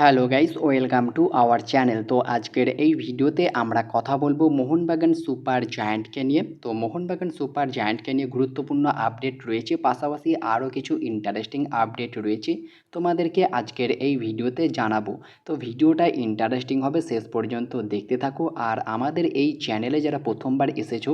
Hello guys, welcome to our channel. তো আজকের এই ভিডিওতে আমরা কথা বলব মোহনবাগান সুপার জায়ান্টকে নিয়ে। তো মোহনবাগান সুপার জায়ান্টকে নিয়ে গুরুত্বপূর্ণ আপডেট রয়েছে, পাশাপাশি আরও কিছু ইন্টারেস্টিং আপডেট রয়েছে তোমাদেরকে আজকের এই ভিডিওতে জানাব। তো ভিডিওটা ইন্টারেস্টিং হবে, শেষ পর্যন্ত দেখতে থাকো। আর আমাদের এই চ্যানেলে যারা প্রথমবার এসেছ,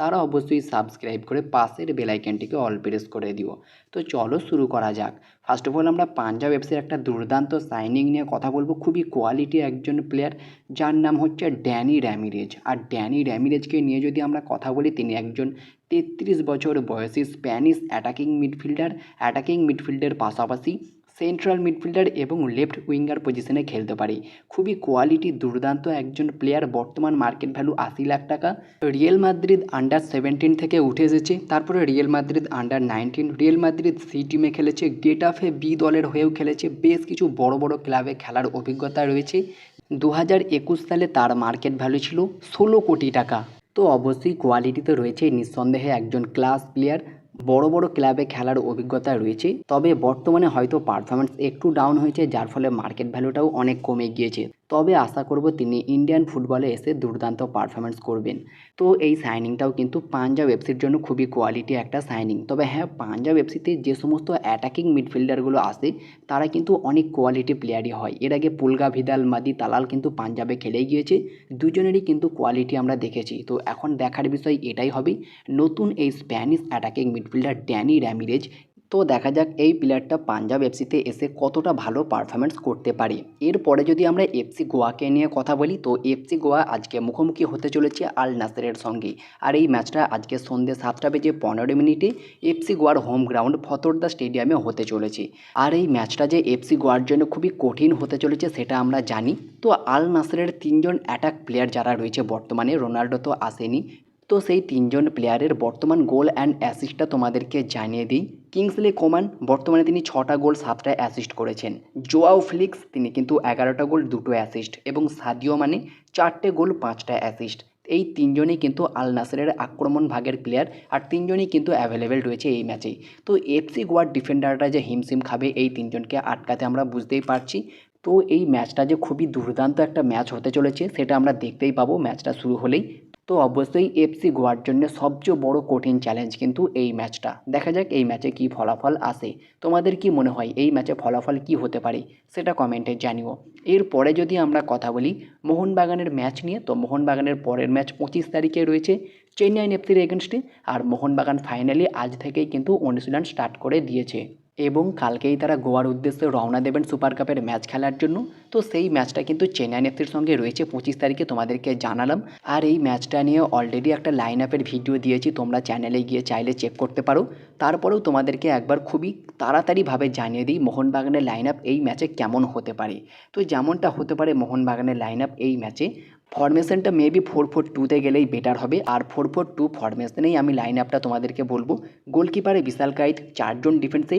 তারা অবশ্যই সাবস্ক্রাইব করে পাশের বেলাইকনটিকে অল প্রেস করে দিও। তো চলো শুরু করা যাক। ফার্স্ট অফ অল আমরা পাঞ্জাব এফসির একটা দুর্দান্ত সাইনিং নিয়ে কথা বলব। খুবই কোয়ালিটি একজন প্লেয়ার যার নাম হচ্ছে ড্যানি র্যামিরেজ আর ড্যানি র্যামিরেজকে নিয়ে যদি আমরা কথা বলি, তিনি একজন তেত্রিশ বছর বয়সী স্প্যানিশ অ্যাটাকিং মিডফিল্ডার অ্যাটাকিং মিডফিল্ডের পাশাপাশি সেন্ট্রাল মিডফিল্ডার এবং লেফট উইঙ্গার পজিশনে খেলতে পারে। খুবই কোয়ালিটি দুর্দান্ত একজন প্লেয়ার বর্তমান মার্কেট ভ্যালু আশি লাখ টাকা। রিয়েল মাদ্রিদ আন্ডার সেভেন্টিন থেকে উঠে এসেছে। তারপরে Real Madrid under nineteen Real Madrid C টিমে খেলেছে। গেটাফে বি দলের হয়েও খেলেছে। বেশ কিছু বড় বড় ক্লাবে খেলার অভিজ্ঞতা রয়েছে। দু হাজার একুশ সালে তার মার্কেট ভ্যালু ছিল ষোলো কোটি টাকা। তো অবশ্যই কোয়ালিটি তো রয়েছে নিঃসন্দেহে একজন ক্লাস প্লেয়ার বড় বড় ক্লাবে খেলার অভিজ্ঞতা রয়েছে, তবে বর্তমানে হয়তো পারফরমেন্স একটু ডাউন হয়েছে, যার ফলে মার্কেট ভ্যালুটাও অনেক কমে গিয়েছে। তবে আশা করব তিনি ইন্ডিয়ান ফুটবলে এসে দুর্দান্ত পারফরমেন্স করবেন। তো এই সাইনিংটাও কিন্তু পাঞ্জাব এফসির জন্য খুবই কোয়ালিটি একটা সাইনিং তবে হ্যাঁ পাঞ্জাব এফসিতে যে সমস্ত অ্যাটাকিং মিডফিল্ডারগুলো আসে, তারা কিন্তু অনেক কোয়ালিটি প্লেয়ারই হয়। এর আগে পুলগা, ভিদাল, মাদি, তালাল কিন্তু পাঞ্জাবে খেলেই গিয়েছে। দুজনেরই কিন্তু কোয়ালিটি আমরা দেখেছি। তো এখন দেখার বিষয় এটাই হবে, নতুন এই Spanish attacking midfielder Dani Ramirez তো দেখা যাক এই প্লেয়ারটা পাঞ্জাব এফসিতে এসে কতটা ভালো পারফরমেন্স করতে পারে। এরপরে যদি আমরা এফসি গোয়াকে নিয়ে কথা বলি, তো এফসি গোয়া আজকে মুখোমুখি হতে চলেছে আল নাসেরের সঙ্গে। আর এই ম্যাচটা আজকে সন্ধ্যে সাতটা বেজে পনেরো মিনিটে এফসি গোয়ার হোম গ্রাউন্ড ফতর্দা স্টেডিয়ামে হতে চলেছে। আর এই ম্যাচটা যে এফসি গোয়ার জন্য খুবই কঠিন হতে চলেছে সেটা আমরা জানি। তো আল নাসেরের তিনজন অ্যাটাক প্লেয়ার যারা রয়েছে বর্তমানে রোনাল্ডো তো আসেনি। তো সেই তিনজন প্লেয়ারের বর্তমান গোল অ্যান্ড অ্যাসিস্টটা তোমাদেরকে জানিয়ে দিই। কিংসলে কোমান বর্তমানে তিনি ছটা গোল, সাতটা অ্যাসিস্ট করেছেন। জোয়াও ফ্লিক্স, তিনি কিন্তু এগারোটা গোল, দুটো অ্যাসিস্ট এবং সাদিও মানে চারটে গোল, পাঁচটা অ্যাসিস্ট এই তিনজনই কিন্তু আল নাসেরের আক্রমণ ভাগের প্লেয়ার আর তিনজনই কিন্তু অ্যাভেলেবেল রয়েছে এই ম্যাচেই তো এফসি গোয়ার ডিফেন্ডাররা যে হিমসিম খাবে, এই তিনজনকে আটকাতে আমরা বুঝতেই পারছি। তো এই ম্যাচটা যে খুবই দুর্দান্ত একটা ম্যাচ হতে চলেছে, সেটা আমরা দেখতেই পাবো। ম্যাচটা শুরু হলেই তো অবশ্যই এফসি গোয়ার জন্য সবচেয়ে বড় কঠিন চ্যালেঞ্জ কিন্তু এই ম্যাচটা দেখা যাক এই ম্যাচে কি ফলাফল আসে। তোমাদের কি মনে হয় এই ম্যাচে ফলাফল কি হতে পারে সেটা কমেন্টে জানিও। এরপরে যদি আমরা কথা বলি মোহনবাগানের ম্যাচ নিয়ে, তো মোহনবাগানের পরের ম্যাচ পঁচিশ তারিখে রয়েছে চেন্নাইন এফসির এগেনস্টে আর মোহনবাগান ফাইনালি আজ থেকেই কিন্তু অনুশীলন স্টার্ট করে দিয়েছে। এবং কালকেই তারা গোয়ার উদ্দেশ্যে রওনা দেবেন সুপার কাপের ম্যাচ খেলার জন্য। তো সেই ম্যাচটা কিন্তু চেন্নাই এফসির সঙ্গে রয়েছে, পঁচিশ তারিখে তোমাদেরকে জানালাম। আর এই ম্যাচটা নিয়ে অলরেডি একটা লাইন আপের ভিডিও দিয়েছি, তোমরা চ্যানেলে গিয়ে চাইলে চেক করতে পারো। তারপরেও তোমাদেরকে একবার খুবই তাড়াতাড়িভাবে জানিয়ে দিই মোহনবাগানের লাইন আপ এই ম্যাচে কেমন হতে পারে। তো যেমনটা হতে পারে মোহনবাগানের লাইন আপ এই ম্যাচে। ফরমেশনটা মেবি ফোর ফোর টুতে গেলেই বেটার হবে। আর ফোর ফোর টু ফরমেশনেই আমি লাইন আপটা তোমাদেরকে বলব। গোলকিপারে বিশাল কাইত চারজন ডিফেন্সে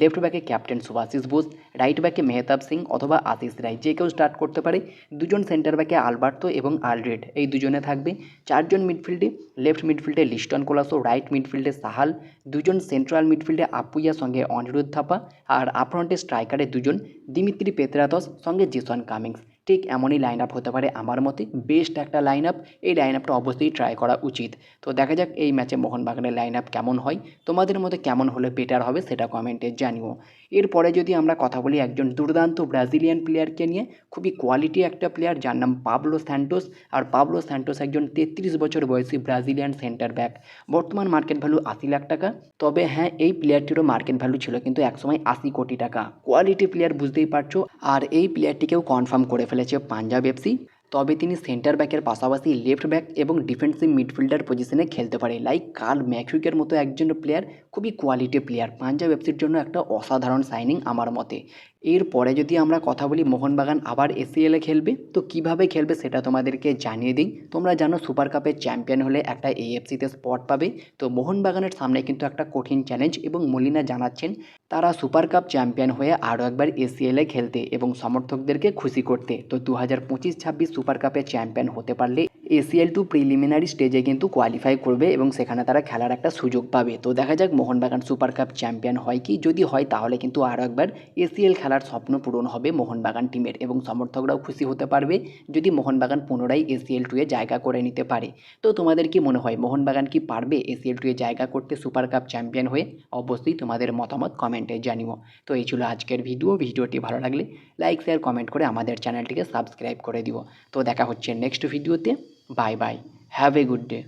লেফট ব্যাকে ক্যাপ্টেন সুভাশিস বোস রাইট ব্যাকে মেহতাব সিং অথবা আশিস রায়। যে কেউ স্টার্ট করতে পারে, দুজন সেন্টার ব্যাকে আলবার্তো এবং আলরেড এই দুজনে থাকবে। চারজন মিডফিল্ডে লেফট মিডফিল্ডে লিস্টন কোলাসো রাইট মিডফিল্ডে সাহাল, দুজন সেন্ট্রাল মিডফিল্ডে আপুইয়া, সঙ্গে অনিরুদ্ধ থাপা, আর আপফ্রন্টে স্ট্রাইকারে দুজন, দিমিত্রি পেত্রাতস, সঙ্গে জিসন কামিংস। ঠিক এমনই লাইন আপ হতে পারে আমার মতে। বেস্ট একটা লাইন আপ এই লাইন আপটা অবশ্যই ট্রাই করা উচিত। তো দেখা যাক এই ম্যাচে মোহনবাগানের লাইন আপ কেমন হয়। তোমাদের মধ্যে কেমন হলে বেটার হবে সেটা কমেন্টে জানিও। এরপরে যদি আমরা কথা বলি একজন দুর্দান্ত ব্রাজিলিয়ান প্লেয়ারকে নিয়ে, খুবই কোয়ালিটি একটা প্লেয়ার যার নাম পাবলো স্যান্টোস আর পাবলো স্যান্টোস একজন তেত্রিশ বছর বয়সী ব্রাজিলিয়ান সেন্টার ব্যাক বর্তমান মার্কেট ভ্যালু আশি লাখ টাকা। তবে হ্যাঁ এই প্লেয়ারটিরও মার্কেট ভ্যালু ছিল কিন্তু একসময় আশি কোটি টাকা। কোয়ালিটি প্লেয়ার বুঝতেই পারছ। আর এই প্লেয়ারটিকেও কনফার্ম করে ফেলেছে পাঞ্জাব এফসি। তবে তিনি সেন্টার ব্যাকের পাশাপাশি লেফট ব্যাক এবং ডিফেন্সিভ মিডফিল্ডার পজিশনে খেলতে পারে। লাইক কার্ল ম্যাকুইকের মতো একজন প্লেয়ার, খুবই কোয়ালিটি প্লেয়ার পাঞ্জাব এফসির জন্য একটা অসাধারণ সাইনিং আমার মতে। এরপরে যদি আমরা কথা বলি মোহনবাগান আবার এসিএলে খেলবে, তো কীভাবে খেলবে সেটা তোমাদেরকে জানিয়ে দিই। তোমরা জানো সুপার কাপের চ্যাম্পিয়ন হলে একটা এএফসিতে স্পট পাবে। তো মোহনবাগানের সামনে কিন্তু একটা কঠিন চ্যালেঞ্জ এবং মলিনা জানাচ্ছেন, তারা সুপার কাপ চ্যাম্পিয়ন হয়ে আরও একবার এসিএলে খেলতে এবং সমর্থকদেরকে খুশি করতে। তো দু হাজার পঁচিশ ছাব্বিশ সুপার কাপের চ্যাম্পিয়ন হতে পারলে এসিএল টু প্রিলিমিনারি স্টেজে কিন্তু কোয়ালিফাই করবে এবং সেখানে তারা খেলার একটা সুযোগ পাবে। তো দেখা যাক মোহনবাগান সুপার কাপ চ্যাম্পিয়ন হয় কি। যদি হয় তাহলে কিন্তু আরও একবার এসিএল খেলার স্বপ্ন পূরণ হবে মোহনবাগান টিমের এবং সমর্থকরাও খুশি হতে পারবে যদি মোহনবাগান পুনরায় এসিএল টুয়ে জায়গা করে নিতে পারে। তো তোমাদের কি মনে হয়, মোহনবাগান কি পারবে এসিএল টুয়ে জায়গা করতে সুপার কাপ চ্যাম্পিয়ন হয়ে? অবশ্যই তোমাদের মতামত কমেন্টে জানিও। তো এই ছিল আজকের ভিডিও। ভিডিওটি ভালো লাগলে লাইক শেয়ার কমেন্ট করে আমাদের চ্যানেলটিকে সাবস্ক্রাইব করে দিও। তো দেখা হচ্ছে নেক্সট ভিডিওতে bye bye have a good day